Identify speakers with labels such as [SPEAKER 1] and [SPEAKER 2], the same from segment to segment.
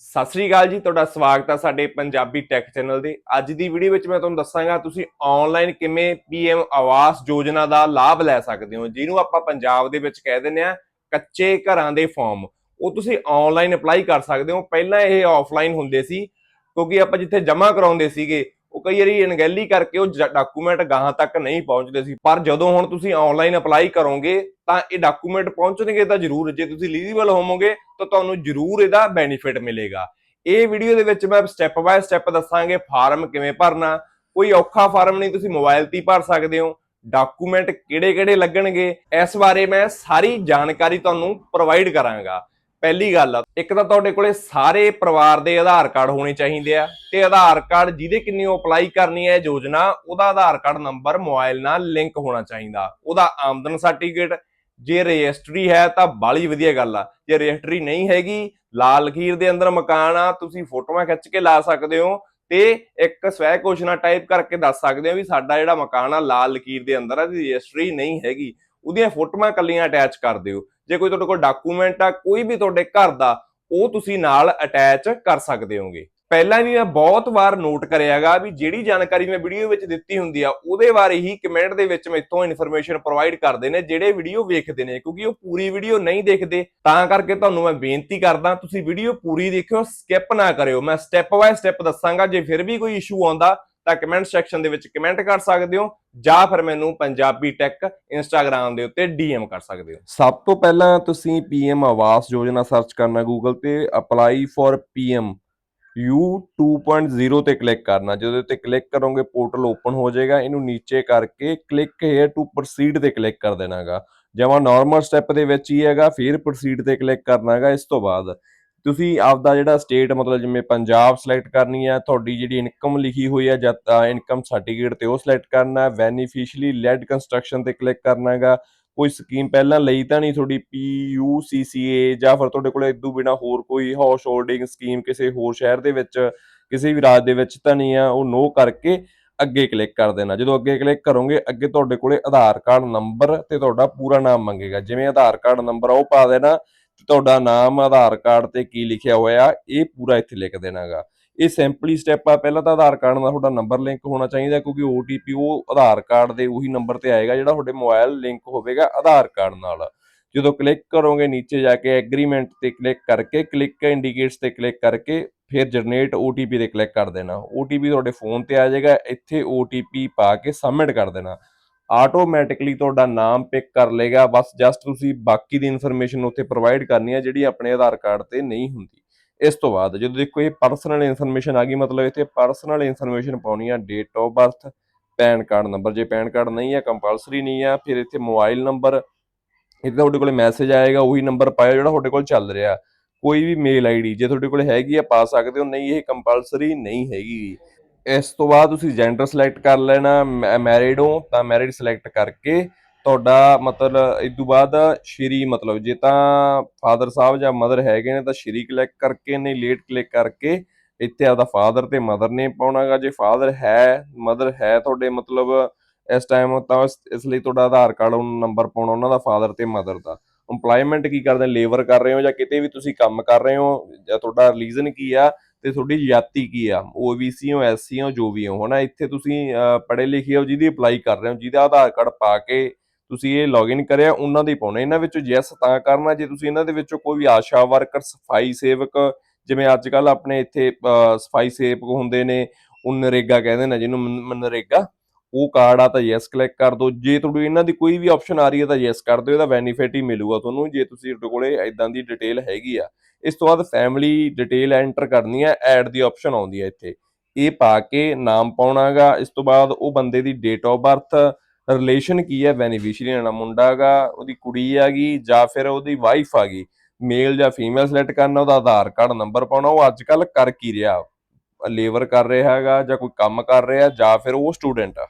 [SPEAKER 1] ਸਤਿ ਸ੍ਰੀ ਅਕਾਲ ਜੀ, ਤੁਹਾਡਾ ਸਵਾਗਤ ਹੈ ਸਾਡੇ ਪੰਜਾਬੀ ਟੈਕ ਚੈਨਲ ਦੇ ਅੱਜ ਦੀ ਵੀਡੀਓ ਵਿੱਚ ਮੈਂ ਤੁਹਾਨੂੰ ਦੱਸਾਂਗਾ ਤੁਸੀਂ ਆਨਲਾਈਨ ਕਿਵੇਂ ਪੀਐਮ ਆਵਾਸ ਯੋਜਨਾ ਦਾ ਲਾਭ ਲੈ ਸਕਦੇ ਹੋ, ਜਿਹਨੂੰ ਆਪਾਂ ਪੰਜਾਬ ਦੇ ਵਿੱਚ ਕਹਿ ਦਿੰਦੇ ਆ ਕੱਚੇ ਘਰਾਂ ਦੇ ਫਾਰਮ ਉਹ ਤੁਸੀਂ ਆਨਲਾਈਨ ਅਪਲਾਈ ਕਰ ਸਕਦੇ ਹੋ। ਪਹਿਲਾਂ ਇਹ ਆਫਲਾਈਨ ਹੁੰਦੇ ਸੀ, ਕਿਉਂਕਿ ਆਪਾਂ ਜਿੱਥੇ ਜਮ੍ਹਾਂ ਕਰਾਉਂਦੇ ਸੀਗੇ ਉਹ ਕਈ ਵਾਰੀ ਅਣਗਹਿਲੀ ਕਰਕੇ ਉਹ ਡਾਕੂਮੈਂਟ ਗਾਹਾਂ ਤੱਕ ਨਹੀਂ ਪਹੁੰਚਦੇ ਸੀ। ਪਰ ਜਦੋਂ ਹੁਣ ਤੁਸੀਂ ਆਨਲਾਈਨ ਅਪਲਾਈ ਕਰੋਗੇ, ਤਾਂ ਇਹ ਡਾਕੂਮੈਂਟ ਪਹੁੰਚਣਗੇ ਤਾਂ ਜ਼ਰੂਰ, ਜੇ ਤੁਸੀਂ ਐਲੀਜੀਬਲ ਹੋਵੋਗੇ, ਤਾਂ ਤੁਹਾਨੂੰ ਜ਼ਰੂਰ ਇਹਦਾ ਬੈਨੀਫਿਟ ਮਿਲੇਗਾ। ਇਹ ਵੀਡੀਓ ਦੇ ਵਿੱਚ ਮੈਂ ਸਟੈਪ ਬਾਏ ਸਟੈਪ ਦੱਸਾਂਗੇ ਫਾਰਮ ਕਿਵੇਂ ਭਰਨਾ। ਕੋਈ ਔਖਾ ਫਾਰਮ ਨਹੀਂ, ਤੁਸੀਂ ਮੋਬਾਈਲ ਤੇ ਭਰ ਸਕਦੇ ਹੋ। ਡਾਕੂਮੈਂਟ ਕਿਹੜੇ-ਕਿਹੜੇ ਲੱਗਣਗੇ, ਇਸ ਬਾਰੇ ਮੈਂ ਸਾਰੀ ਜਾਣਕਾਰੀ ਤੁਹਾਨੂੰ ਪ੍ਰੋਵਾਈਡ ਕਰਾਂਗਾ। ਪਹਿਲੀ ਗੱਲ ਆ, ਇੱਕ ਤਾਂ ਤੁਹਾਡੇ ਕੋਲੇ ਸਾਰੇ ਪਰਿਵਾਰ ਦੇ ਆਧਾਰ ਕਾਰਡ ਹੋਣੇ ਚਾਹੀਦੇ ਆ ਤੇ ਆਧਾਰ ਕਾਰਡ ਜਿਹਦੇ ਕਿੰਨੀ ਅਪਲਾਈ ਕਰਨੀ ਹੈ ਯੋਜਨਾ ਉਹਦਾ ਆਧਾਰ ਕਾਰਡ ਨੰਬਰ ਮੋਬਾਈਲ ਨਾਲ ਲਿੰਕ ਹੋਣਾ ਚਾਹੀਦਾ ਉਹਦਾ ਆਮਦਨ ਸਰਟੀਫਿਕੇਟ ਜੇ ਰਜਿਸਟਰੀ ਹੈ ਤਾਂ ਬਾਲੀ ਵਧੀਆ ਗੱਲ ਆ ਜੇ ਰਜਿਸਟਰੀ ਨਹੀਂ ਹੈਗੀ ਲਾਲ ਲਖੀਰ ਦੇ ਅੰਦਰ ਮਕਾਨ ਆ ਤੁਸੀਂ ਫੋਟੋਆਂ ਖਿੱਚ ਕੇ ਲਾ ਸਕਦੇ ਹੋ ਤੇ ਇੱਕ ਸਵੈ ਘੋਸ਼ਣਾ ਟਾਈਪ ਕਰਕੇ ਦੱਸ ਸਕਦੇ ਹੋ ਵੀ ਸਾਡਾ ਜਿਹੜਾ ਮਕਾਨ ਆ ਲਾਲ ਲਕੀਰ ਦੇ ਅੰਦਰ ਆ ਦੀ ਰਜਿਸਟਰੀ ਨਹੀਂ ਹੈਗੀ ਉਹਦੀਆਂ ਫੋਟੋਆਂ ਕੱਲੀਆਂ ਅਟੈਚ ਕਰ ਦਿਓ ਜੇ ਕੋਈ ਤੁਹਾਡੇ ਕੋਲ ਡਾਕੂਮੈਂਟ ਆ, ਕੋਈ ਵੀ ਤੁਹਾਡੇ ਘਰ ਦਾ, ਉਹ ਤੁਸੀਂ ਨਾਲ ਅਟੈਚ ਕਰ ਸਕਦੇ ਹੋਗੇ। ਪਹਿਲਾਂ ਵੀ ਮੈਂ ਬਹੁਤ ਵਾਰ ਨੋਟ ਕਰਿਆਗਾ ਵੀ ਜਿਹੜੀ ਜਾਣਕਾਰੀ ਮੈਂ ਵੀਡੀਓ ਵਿੱਚ ਦਿੱਤੀ ਹੁੰਦੀ ਆ, ਉਹਦੇ ਬਾਰੇ ਹੀ ਕਮੈਂਟ ਦੇ ਵਿੱਚ ਮੈਥੋਂ ਇਨਫੋਰਮੇਸ਼ਨ ਪ੍ਰੋਵਾਈਡ ਕਰਦੇ ਨੇ, ਜਿਹੜੇ ਵੀਡੀਓ ਵੇਖਦੇ ਨੇ, ਕਿਉਂਕਿ ਉਹ ਪੂਰੀ ਵੀਡੀਓ ਨਹੀਂ ਦੇਖਦੇ। ਤਾਂ ਕਰਕੇ ਤੁਹਾਨੂੰ ਮੈਂ ਬੇਨਤੀ ਕਰਦਾ, ਤੁਸੀਂ ਵੀਡੀਓ ਪੂਰੀ ਦੇਖਿਓ ਸਕਿਪ ਨਾ ਕਰਿਓ। ਮੈਂ ਸਟੈਪ ਬਾਏ ਸਟੈਪ ਦੱਸਾਂਗਾ, ਜੇ ਫਿਰ ਵੀ ਕੋਈ ਇਸ਼ੂ ਆਉਂਦਾ ਤਾਂ ਕਮੈਂਟ ਸੈਕਸ਼ਨ ਦੇ ਵਿੱਚ ਕਮੈਂਟ ਕਰ ਸਕਦੇ ਹੋ, ਜਾਂ ਫਿਰ ਮੈਨੂੰ ਪੰਜਾਬੀ ਟੈਕ ਇੰਸਟਾਗ੍ਰam ਦੇ ਉੱਤੇ ਡੀਐਮ ਕਰ ਸਕਦੇ ਹੋ। ਸਭ ਤੋਂ ਪਹਿਲਾਂ ਤੁਸੀਂ ਪੀਐਮ ਆਵਾਸ ਯੋਜਨਾ ਸਰਚ ਕਰਨਾ ਗੂਗਲ ਤੇ ਅਪਲਾਈ ਫॉर ਪੀਐਮ U 2.0 ਤੇ ਕਲਿੱਕ ਕਰਨਾ। ਜਦੋਂ ਤੇ ਕਲਿੱਕ ਕਰੋਗੇ ਪੋਰਟਲ ਓਪਨ ਹੋ ਜਾਏਗਾ, ਇਹਨੂੰ ਨੀਚੇ ਕਰਕੇ ਕਲਿੱਕ ਹੇਅਰ ਟੂ ਪ੍ਰੋਸੀਡ ਤੇ ਕਲਿੱਕ ਕਰ ਦੇਣਾਗਾ। ਜਿਵੇਂ ਨਾਰਮਲ ਸਟੈਪ ਦੇ ਵਿੱਚ ਹੀ ਹੈਗਾ, ਫਿਰ ਪ੍ਰੋਸੀਡ ਤੇ ਕਲਿੱਕ ਕਰਨਾਗਾ, ਇਸ ਤੋਂ ਬਾਅਦ। ਤੁਸੀਂ ਆਪਦਾ ਜਿਹੜਾ ਸਟੇਟ ਮਤਲਬ ਜਿਵੇਂ ਪੰਜਾਬ ਸਿਲੈਕਟ ਕਰਨੀ ਹੈ, ਤੁਹਾਡੀ ਜਿਹੜੀ ਇਨਕਮ ਲਿਖੀ ਹੋਈ ਹੈ ਜਾਂ ਇਨਕਮ ਸਰਟੀਫਿਕੇਟ ਤੇ ਉਹ ਸਿਲੈਕਟ ਕਰਨਾ ਹੈ ਬੈਨੀਫੀਸ਼ੀਅਲੀ ਲੈਡ ਕੰਸਟਰਕਸ਼ਨ ਤੇ ਕਲਿੱਕ ਕਰਨਾ ਹੈਗਾ, ਕੋਈ ਸਕੀਮ ਪਹਿਲਾਂ ਲਈ ਤਾਂ ਨਹੀਂ ਤੁਹਾਡੀ PUCCA ਜਾਂ ਫਿਰ ਤੁਹਾਡੇ ਕੋਲ ਇਦੋਂ ਬਿਨਾ ਹੋਰ ਕੋਈ ਹਾਊਸ ਹੋਲਡਿੰਗ ਸਕੀਮ ਕਿਸੇ ਹੋਰ ਸ਼ਹਿਰ ਦੇ ਵਿੱਚ, ਕਿਸੇ ਵੀ ਰਾਜ ਦੇ ਵਿੱਚ ਤਾਂ ਨਹੀਂ ਆ ਉਹ ਨੋ ਕਰਕੇ ਅੱਗੇ ਕਲਿੱਕ ਕਰ ਦੇਣਾ। ਜਦੋਂ ਅੱਗੇ ਕਲਿੱਕ ਕਰੋਗੇ, ਅੱਗੇ ਤੁਹਾਡੇ ਕੋਲੇ ਆਧਾਰ ਕਾਰਡ ਨੰਬਰ ਤੇ ਤੁਹਾਡਾ ਪੂਰਾ ਨਾਮ ਮੰਗੇਗਾ। ਜਿਵੇਂ ਆਧਾਰ ਕਾਰਡ ਨੰਬਰ ਉਹ ਪਾ ਦੇਣਾ ਤੁਹਾਡਾ ਨਾਮ, ਆਧਾਰ ਕਾਰਡ ਤੇ ਕੀ ਲਿਖਿਆ ਹੋਇਆ, ਇਹ ਪੂਰਾ ਇੱਥੇ ਲਿਖ ਦੇਣਾਗਾ। ਇਹ ਸਿੰਪਲੀ ਸਟੈਪ ਆ। ਪਹਿਲਾਂ ਤਾਂ ਆਧਾਰ ਕਾਰਡ ਨਾਲ ਤੁਹਾਡਾ ਨੰਬਰ ਲਿੰਕ ਹੋਣਾ ਚਾਹੀਦਾ ਕਿਉਂਕਿ OTP ਉਹ ਆਧਾਰ ਕਾਰਡ ਦੇ ਉਹੀ ਨੰਬਰ ਤੇ ਆਏਗਾ ਜਿਹੜਾ ਤੁਹਾਡੇ ਮੋਬਾਈਲ ਲਿੰਕ ਹੋਵੇਗਾ ਆਧਾਰ ਕਾਰਡ ਨਾਲ। ਜਦੋਂ ਕਲਿੱਕ ਕਰੋਗੇ, ਨੀਚੇ ਜਾ ਕੇ ਐਗਰੀਮੈਂਟ ਤੇ ਕਲਿੱਕ ਕਰਕੇ ਕਲਿੱਕ ਇੰਡੀਕੇਟਸ ਤੇ ਕਲਿੱਕ ਕਰਕੇ, ਫਿਰ ਜਨਰੇਟ OTP ਤੇ ਕਲਿੱਕ ਕਰ ਦੇਣਾ। OTP ਤੁਹਾਡੇ ਫੋਨ ਤੇ ਆ ਜਾਏਗਾ, ਇੱਥੇ OTP ਪਾ ਕੇ ਸਬਮਿਟ ਕਰ ਦੇਣਾ। ਆਟੋਮੈਟਿਕਲੀ ਤੁਹਾਡਾ ਨਾਮ ਪਿਕ ਕਰ ਲੇਗਾ ਬਸ ਜਸਟ ਤੁਸੀਂ ਬਾਕੀ ਦੀ ਇਨਫੋਰਮੇਸ਼ਨ ਉੱਥੇ ਪ੍ਰੋਵਾਈਡ ਕਰਨੀ ਹੈ, ਜਿਹੜੀ ਆਪਣੇ ਆਧਾਰ ਕਾਰਡ ਤੇ ਨਹੀਂ ਹੁੰਦੀ। ਇਸ ਤੋਂ ਬਾਅਦ ਜਦੋਂ ਦੇਖੋ ਇਹ ਪਰਸਨਲ ਇਨਫੋਰਮੇਸ਼ਨ ਆ ਗਈ, ਮਤਲਬ ਇੱਥੇ ਪਰਸਨਲ ਇਨਫੋਰਮੇਸ਼ਨ ਪਾਉਣੀ ਆ date of birth PAN card number ਜੇ ਪੈਨ ਕਾਰਡ ਨਹੀਂ ਹੈ ਕੰਪਲਸਰੀ ਨਹੀਂ ਆ, ਫਿਰ ਇੱਥੇ ਮੋਬਾਈਲ ਨੰਬਰ ਇੱਥੇ ਤੁਹਾਡੇ ਕੋਲੇ ਮੈਸੇਜ ਆਏਗਾ, ਉਹੀ ਨੰਬਰ ਪਾਇਓ ਜਿਹੜਾ ਤੁਹਾਡੇ ਕੋਲ ਚੱਲ ਰਿਹਾ। ਕੋਈ ਵੀ ਮੇਲ ਆਈਡੀ ਜੇ ਤੁਹਾਡੇ ਕੋਲ ਹੈਗੀ ਆ, ਪਾ ਸਕਦੇ ਹੋ। ਨਹੀਂ, ਇਹ ਕੰਪਲਸਰੀ ਨਹੀਂ ਹੈਗੀ। ਇਸ ਤੋਂ ਬਾਅਦ ਤੁਸੀਂ ਜੈਂਡਰ ਸਿਲੈਕਟ ਕਰ ਲੈਣਾ ਮੈਰਿਡ ਹੋ, ਤਾਂ ਮੈਰਿਡ ਸਿਲੈਕਟ ਕਰਕੇ ਤੁਹਾਡਾ ਮਤਲਬ ਇਸ ਤੋਂ ਬਾਅਦ ਸ਼੍ਰੀ ਮਤਲਬ ਜੇ ਤਾਂ ਫਾਦਰ ਸਾਹਿਬ ਜਾਂ ਮਦਰ ਹੈਗੇ ਨੇ ਤਾਂ ਸ਼੍ਰੀ ਕਲਿੱਕ ਕਰਕੇ, ਨਹੀਂ ਲੇਟ ਕਲਿੱਕ ਕਰਕੇ ਇੱਥੇ ਆਪਦਾ ਫਾਦਰ ਤੇ ਮਦਰ ਨੇਮ ਪਾਉਣਾਗਾ। ਜੇ ਫਾਦਰ ਹੈ ਮਦਰ ਹੈ ਤੁਹਾਡੇ ਮਤਲਬ ਇਸ ਟਾਈਮ ਤਾਂ ਇਸ- ਲਈ ਤੁਹਾਡਾ ਆਧਾਰ ਕਾਰਡ ਨੰਬਰ ਪਾਉਣਾ ਉਹਨਾਂ ਦਾ ਫਾਦਰ ਤੇ ਮਦਰ ਦਾ। EMPLOYMENT ਕੀ ਕਰਦੇ ਲੇਬਰ ਕਰ ਰਹੇ ਹੋ ਜਾਂ ਕਿਤੇ ਵੀ ਤੁਸੀਂ ਕੰਮ ਕਰ ਰਹੇ ਹੋ ਜਾਂ ਤੁਹਾਡਾ ਰਿਲੀਜਨ ਕੀ ਆ? ਤੇ ਤੁਹਾਡੀ ਜਾਤੀ ਕੀ ਆ? OBC ਹੋ SC ਹੋ, ਜੋ ਵੀ ਹੋ, ਹਨਾ? ਇੱਥੇ ਤੁਸੀਂ ਪੜ੍ਹੇ ਲਿਖੇ ਹੋ, ਜਿਹਦੀ ਅਪਲਾਈ ਕਰ ਰਹੇ ਹੋ, ਜਿਹਦਾ ਆਧਾਰ ਕਾਰਡ ਪਾ ਕੇ ਤੁਸੀਂ ਇਹ ਲੌਗਇਨ ਕਰਿਆ, ਉਹਨਾਂ ਦੇ ਪਾਉਣਾ। ਇਹਨਾਂ ਵਿੱਚੋਂ ਯੈਸ ਤਾਂ ਕਰਨਾ, ਜੇ ਤੁਸੀਂ ਇਹਨਾਂ ਦੇ ਵਿੱਚੋਂ ਕੋਈ ਵੀ ਆਸ਼ਾ ਵਰਕਰ, ਸਫ਼ਾਈ ਸੇਵਕ, ਜਿਵੇਂ ਅੱਜ ਕੱਲ ਆਪਣੇ ਇੱਥੇ ਸਫ਼ਾਈ ਸੇਵਕ ਹੁੰਦੇ ਨੇ, ਉਹ ਨਰੇਗਾ ਕਹਿੰਦੇ ਨੇ ਜਿਹਨੂੰ ਮਨਰੇਗਾ। ਉਹ ਕਾਰਡ ਆ ਤਾਂ ਯੈਸ ਕਲਿੱਕ ਕਰ ਦਿਓ। ਜੇ ਤੁਹਾਡੀ ਇਹਨਾਂ ਦੀ ਕੋਈ ਵੀ ਆਪਸ਼ਨ ਆ ਰਹੀ ਹੈ ਤਾਂ ਯੈਸ ਕਰ ਦਿਓ, ਇਹਦਾ ਬੈਨੀਫਿਟ ਹੀ ਮਿਲੂਗਾ ਤੁਹਾਨੂੰ, ਜੇ ਤੁਸੀਂ ਤੁਹਾਡੇ ਕੋਲੇ ਇਦਾਂ ਦੀ ਡਿਟੇਲ ਹੈਗੀ ਆ। ਇਸ ਤੋਂ ਬਾਅਦ ਫੈਮਿਲੀ ਡਿਟੇਲ ਐਂਟਰ ਕਰਨੀ ਹੈ ਐਡ ਦੀ ਆਪਸ਼ਨ ਆਉਂਦੀ ਹੈ ਇੱਥੇ। ਇਹ ਪਾ ਕੇ ਨਾਮ ਪਾਉਣਾਗਾ ਇਸ ਤੋਂ ਬਾਅਦ ਉਹ ਬੰਦੇ ਦੀ ਡੇਟ ਆਫ ਬਰਥ ਰਿਲੇਸ਼ਨ ਕੀ ਹੈ ਬੈਨੀਫੀਸ਼ੀਅਰੀ ਨਾਲ ਮੁੰਡਾ ਗਾ, ਉਹਦੀ ਕੁੜੀ ਹੈਗੀ ਜਾਂ ਫਿਰ ਉਹਦੀ ਵਾਈਫ ਹੈਗੀ ਮੇਲ ਜਾਂ ਫੀਮੇਲ ਸਿਲੈਕਟ ਕਰਨਾ, ਉਹਦਾ ਆਧਾਰ ਕਾਰਡ ਨੰਬਰ ਪਾਉਣਾ, ਉਹ ਅੱਜ ਕੱਲ ਕਰ ਕੀ ਰਿਹਾ? ਲੇਬਰ ਕਰ ਰਿਹਾ ਹੈਗਾ ਜਾਂ ਕੋਈ ਕੰਮ ਕਰ ਰਿਹਾ ਜਾਂ ਫਿਰ ਉਹ ਸਟੂਡੈਂਟ ਆ।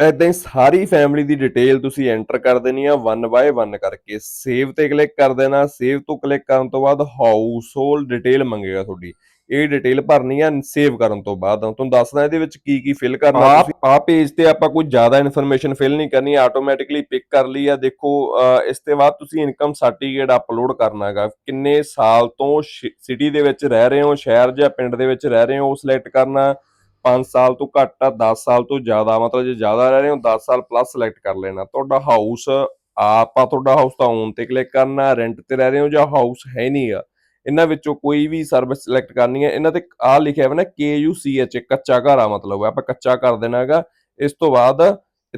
[SPEAKER 2] ਏਦਾਂ ਹੀ ਸਾਰੀ ਫੈਮਿਲੀ ਦੀ ਡਿਟੇਲ ਤੁਸੀਂ ਐਂਟਰ ਕਰ ਦੇਣੀ ਆ 1 ਬਾਏ 1 ਕਰਕੇ। ਸੇਵ ਤੇ ਕਲਿੱਕ ਕਰ ਦੇਣਾ ਸੇਵ ਤੋਂ ਕਲਿੱਕ ਕਰਨ ਤੋਂ ਬਾਅਦ ਹਾਊਸ ਹੋਲਡ ਡਿਟੇਲ ਮੰਗੇਗਾ ਤੁਹਾਡੀ। ਇਹ ਡਿਟੇਲ ਭਰਨੀ ਆ ਸੇਵ ਕਰਨ ਤੋਂ ਬਾਅਦ। ਤੁਹਾਨੂੰ ਦੱਸਦਾ ਇਹਦੇ ਵਿੱਚ ਕੀ ਕੀ ਫਿਲ ਕਰਨਾ ਤੁਸੀਂ। ਆ ਪੇਜ ਤੇ ਆਪਾਂ ਕੋਈ ਜ਼ਿਆਦਾ ਇਨਫੋਰਮੇਸ਼ਨ ਫਿਲ ਨਹੀਂ ਕਰਨੀ ਆਟੋਮੈਟਿਕਲੀ ਪਿਕ ਕਰ ਲਈ ਆ। ਦੇਖੋ ਇਸ ਤੋਂ ਬਾਅਦ ਤੁਸੀਂ ਇਨਕਮ ਸਰਟੀਫਿਕੇਟ ਅਪਲੋਡ ਕਰਨਾ ਹੈਗਾ। ਕਿੰਨੇ ਸਾਲ ਤੋਂ ਸਿਟੀ ਦੇ ਵਿੱਚ ਰਹਿ ਰਹੇ ਹੋ ਸ਼ਹਿਰ ਜਾਂ ਪਿੰਡ ਦੇ ਵਿੱਚ ਰਹਿ ਰਹੇ ਹੋ ਉਹ ਸਿਲੈਕਟ ਕਰਨਾ। 5 ਸਾਲ ਤੋਂ ਘੱਟ ਆ 10 ਸਾਲ ਤੋਂ ਜ਼ਿਆਦਾ, ਮਤਲਬ ਜੇ ਜ਼ਿਆਦਾ ਰਹਿ ਰਹੇ ਹੋ 10 ਸਾਲ ਪਲੱਸ ਸਿਲੈਕਟ ਕਰ ਲੈਣਾ। ਤੁਹਾਡਾ ਹਾਊਸ ਆਪਾ ਤੁਹਾਡਾ ਹਾਊਸ ਤਾਂ ਓਨ ਤੇ ਕਲਿੱਕ ਕਰਨਾ ਰੈਂਟ ਤੇ ਰਹਿ ਰਹੇ ਹੋ ਜਾਂ ਹਾਊਸ ਹੈ ਨਹੀਂ ਇਹਨਾਂ ਵਿੱਚੋਂ ਕੋਈ ਵੀ ਸਰਵਿਸ ਸਿਲੈਕਟ ਕਰਨੀ ਹੈ ਇਹਨਾਂ ਤੇ ਆ ਲਿਖਿਆ ਹੋਇਆ ਨਾ KUCH ਕੱਚਾ ਘਰ ਆ ਮਤਲਬ, ਆਪਾਂ ਕੱਚਾ ਕਰ ਦੇਣਾ ਹੈਗਾ। ਇਸ ਤੋਂ ਬਾਅਦ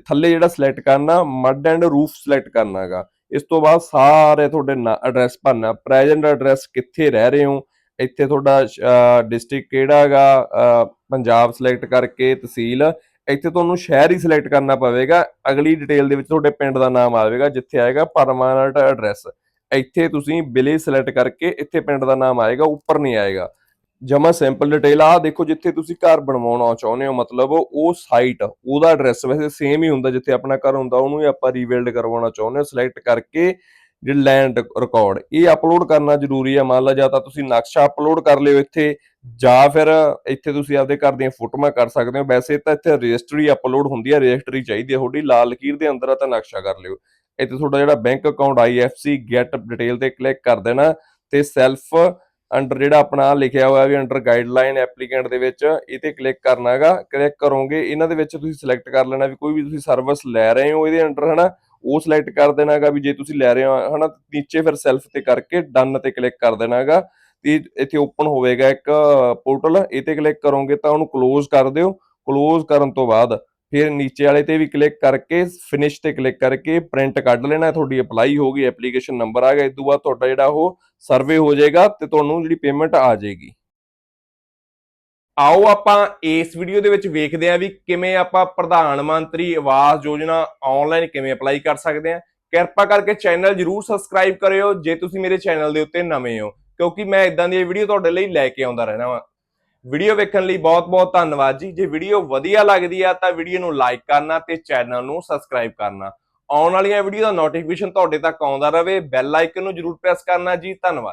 [SPEAKER 2] ਥੱਲੇ ਜਿਹੜਾ ਸਿਲੈਕਟ ਕਰਨਾ ਮੱਡ ਐਂਡ ਰੂਫ ਸਿਲੈਕਟ ਕਰਨਾ ਹੈਗਾ। ਇਸ ਤੋਂ ਬਾਅਦ ਸਾਰੇ ਤੁਹਾਡੇ ਐਡਰੈਸ ਭਰਨਾ ਪ੍ਰੈਜ਼ੈਂਟ ਐਡਰੈਸ ਕਿੱਥੇ ਰਹਿ ਰਹੇ ਹੋ ਇੱਥੇ ਤੁਹਾਡਾ ਡਿਸਟ੍ਰਿਕਟ ਕਿਹੜਾ ਪੰਜਾਬ ਸਿਲੈਕਟ ਕਰਕੇ ਤਹਿਸੀਲ। ਇੱਥੇ ਤੁਹਾਨੂੰ ਸ਼ਹਿਰ ਹੀ ਸਿਲੈਕਟ ਕਰਨਾ ਪਵੇਗਾ। ਅਗਲੀ ਡਿਟੇਲ ਦੇ ਵਿੱਚ ਤੁਹਾਡੇ ਪਿੰਡ ਦਾ ਨਾਮ ਆਵੇਗਾ ਜਿੱਥੇ ਆਏਗਾ ਪਰਮਾਨੈਂਟ ਐਡਰੈਸ ਇੱਥੇ ਤੁਸੀਂ ਵਿਲੇ ਸਿਲੈਕਟ ਕਰਕੇ ਇੱਥੇ ਪਿੰਡ ਦਾ ਨਾਮ ਆਏਗਾ, ਉੱਪਰ ਨਹੀਂ ਆਏਗਾ। ਜਮਾ ਸਿੰਪਲ ਡਿਟੇਲ ਆ ਦੇਖੋ ਜਿੱਥੇ ਤੁਸੀਂ ਘਰ ਬਣਵਾਉਣਾ ਚਾਹੁੰਦੇ ਹੋ, ਮਤਲਬ ਉਹ ਸਾਈਟ ਉਹਦਾ ਐਡਰੈਸ ਵੈਸੇ ਸੇਮ ਹੀ ਹੁੰਦਾ ਜਿੱਥੇ ਆਪਣਾ ਘਰ ਹੁੰਦਾ, ਉਹਨੂੰ ਹੀ ਆਪਾਂ ਰੀਬਿਲਡ ਕਰਵਾਉਣਾ ਚਾਹੁੰਦੇ ਹੋ ਸਿਲੈਕਟ ਕਰਕੇ ਜਿਹੜਾ ਲੈਂਡ ਰਿਕਾਰਡ ਇਹ ਅਪਲੋਡ ਕਰਨਾ ਜ਼ਰੂਰੀ ਹੈ ਮੰਨ ਲਾ ਜਾਂ ਤਾਂ ਤੁਸੀਂ ਨਕਸ਼ਾ ਅਪਲੋਡ ਕਰ ਲਿਓ ਇੱਥੇ, ਜਾਂ ਫਿਰ ਇੱਥੇ ਤੁਸੀਂ ਆਪਦੇ ਘਰ ਦੀਆਂ ਫੋਟੋਆਂ ਕਰ ਸਕਦੇ ਹੋ। ਵੈਸੇ ਤਾਂ ਇੱਥੇ ਰਜਿਸਟਰੀ ਅਪਲੋਡ ਹੁੰਦੀ ਹੈ ਰਜਿਸਟਰੀ ਚਾਹੀਦੀ ਹੈ ਤੁਹਾਡੀ ਲਾਲ ਲਕੀਰ ਦੇ ਅੰਦਰ ਆ ਤਾਂ ਨਕਸ਼ਾ ਕਰ ਲਿਓ। ਇੱਥੇ ਤੁਹਾਡਾ ਜਿਹੜਾ bank account IFC get detail ਤੇ ਕਲਿੱਕ ਕਰ ਦੇਣਾ ਤੇ ਸੈਲਫ ਅੰਡਰ ਜਿਹੜਾ ਆਪਣਾ ਲਿਖਿਆ ਹੋਇਆ ਵੀ ਅੰਡਰ ਗਾਈਡਲਾਈਨ ਐਪਲੀਕੈਂਟ ਦੇ ਵਿੱਚ ਇਹ ਤੇ ਕਲਿੱਕ ਕਰਨਾ ਹੈਗਾ। ਕਲਿੱਕ ਕਰੋਗੇ, ਇਹਨਾਂ ਦੇ ਵਿੱਚ ਤੁਸੀਂ ਸਿਲੈਕਟ ਕਰ ਲੈਣਾ ਵੀ ਕੋਈ ਵੀ ਤੁਸੀਂ ਸਰਵਿਸ ਲੈ ਰਹੇ ਹੋ ਇਹਦੇ ਅੰਡਰ ਹਨਾ? ਉਹ ਸਿਲੈਕਟ ਕਰ ਦੇਣਾ ਹੈਗਾ ਵੀ ਜੇ ਤੁਸੀਂ ਲੈ ਰਹੇ ਹੋ, ਹਨਾ, ਨੀਚੇ ਫਿਰ ਸੈਲਫ ਤੇ ਕਰਕੇ ਡਨ ਤੇ ਕਲਿੱਕ ਕਰ ਦੇਣਾ ਹੈਗਾ ਤੇ ਇੱਥੇ ਓਪਨ ਹੋਵੇਗਾ ਇੱਕ ਪੋਰਟਲ ਇਹ ਤੇ ਕਲਿੱਕ ਕਰੋਗੇ ਤਾਂ ਉਹਨੂੰ ਕਲੋਜ਼ ਕਰ ਦਿਓ। ਕਲੋਜ਼ ਕਰਨ ਤੋਂ ਬਾਅਦ ਫਿਰ ਨੀਚੇ ਵਾਲੇ ਤੇ ਵੀ ਕਲਿੱਕ ਕਰਕੇ ਫਿਨਿਸ਼ ਤੇ ਕਲਿੱਕ ਕਰਕੇ ਪ੍ਰਿੰਟ ਕੱਢ ਲੈਣਾ, ਤੁਹਾਡੀ ਅਪਲਾਈ ਹੋ ਗਈ ਐਪਲੀਕੇਸ਼ਨ ਨੰਬਰ ਆ ਗਿਆ, ਇਸ ਤੋਂ ਬਾਅਦ ਤੁਹਾਡਾ ਜਿਹੜਾ ਉਹ ਸਰਵੇ ਹੋ ਜਾਏਗਾ ਤੇ ਤੁਹਾਨੂੰ ਜਿਹੜੀ ਪੇਮੈਂਟ ਆ ਜਾਏਗੀ।
[SPEAKER 1] ਆਓ ਆਪਾਂ ਇਸ ਵੀਡੀਓ ਦੇ ਵਿੱਚ ਵੇਖਦੇ ਹਾਂ ਵੀ ਕਿਵੇਂ ਆਪਾਂ ਪ੍ਰਧਾਨ ਮੰਤਰੀ ਆਵਾਸ ਯੋਜਨਾ ਆਨਲਾਈਨ ਕਿਵੇਂ ਅਪਲਾਈ ਕਰ ਸਕਦੇ ਹਾਂ। ਕਿਰਪਾ ਕਰਕੇ ਚੈਨਲ ਜਰੂਰ ਸਬਸਕ੍ਰਾਈਬ ਕਰਿਓ ਜੇ ਤੁਸੀਂ ਮੇਰੇ ਚੈਨਲ ਦੇ ਉੱਤੇ ਨਵੇਂ ਹੋ, ਕਿਉਂਕਿ ਮੈਂ ਇਦਾਂ ਦੀ ਵੀਡੀਓ ਤੁਹਾਡੇ ਲਈ ਲੈ ਕੇ ਆਉਂਦਾ ਰਹਿਣਾ ਵਾਂ। ਵੀਡੀਓ ਵੇਖਣ ਲਈ ਬਹੁਤ-ਬਹੁਤ ਧੰਨਵਾਦ ਜੀ। ਜੇ ਵੀਡੀਓ ਵਧੀਆ ਲੱਗਦੀ ਆ ਤਾਂ ਵੀਡੀਓ ਨੂੰ ਲਾਈਕ ਕਰਨਾ ਤੇ ਚੈਨਲ ਨੂੰ ਸਬਸਕ੍ਰਾਈਬ ਕਰਨਾ। ਆਉਣ ਵਾਲੀਆਂ ਵੀਡੀਓ ਦਾ ਨੋਟੀਫਿਕੇਸ਼ਨ ਤੁਹਾਡੇ ਤੱਕ ਆਉਂਦਾ ਰਹੇ ਬੈਲ ਆਈਕਨ ਨੂੰ ਜਰੂਰ ਪ੍ਰੈਸ ਕਰਨਾ ਜੀ। ਧੰਨਵਾਦ।